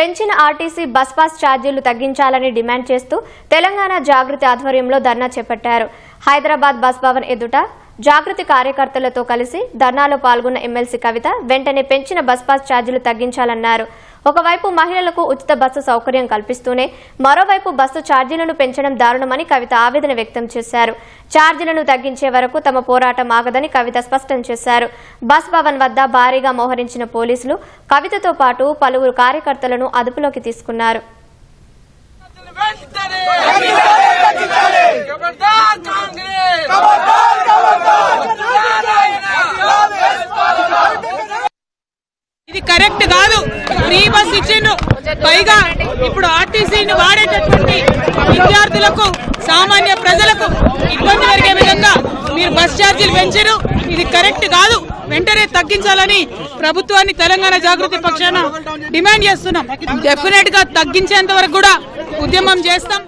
పెంచిన RTC bus pass ఛార్జీలు తగ్గించాలని డిమాండ్ చేస్తూ తెలంగాణ జాగృతి ఆధ్వర్యంలో ధర్నా చేపట్టారు. హైదరాబాద్ బస్ భవన్ ఎదుట జాగృతి కార్యకర్తలతో కలిసి ధర్నాలో పాల్గొన్న ఎమ్మెల్సీ కవిత వెంటనే పెంచిన బస్ పాస్ ఛార్జీలు తగ్గించాలన్నారు. ఒకవైపు మహిళలకు ఉచిత బస్సు సౌకర్యం కల్పిస్తూనే మరోవైపు బస్సు ఛార్జీలను పెంచడం దారుణమని కవిత ఆవేదన వ్యక్తం చేశారు. ఛార్జీలను తగ్గించే వరకు తమ పోరాటం ఆగదని కవిత స్పష్టం చేశారు. బస్ భవన్ వద్ద భారీగా మోహరించిన పోలీసులు కవితతో పాటు పలువురు కార్యకర్తలను అదుపులోకి తీసుకున్నారు. ఇది కరెక్ట్ కాదు. ఫ్రీ నోటీస్ ఇచ్చిండ్రు పైగా ఇప్పుడు ఆర్టీసీని వాడేటటువంటి విద్యార్థులకు సామాన్య ప్రజలకు ఇబ్బంది కలిగే విధంగా మీరు బస్ ఛార్జీలు పెంచారు. ఇది కరెక్ట్ కాదు. వెంటనే తగ్గించాలని ప్రభుత్వాన్ని తెలంగాణ జాగృతి పక్షాన డిమాండ్ చేస్తున్నాం. డెఫినెట్గా తగ్గించేంత వరకు కూడా ఉద్యమం చేస్తాం.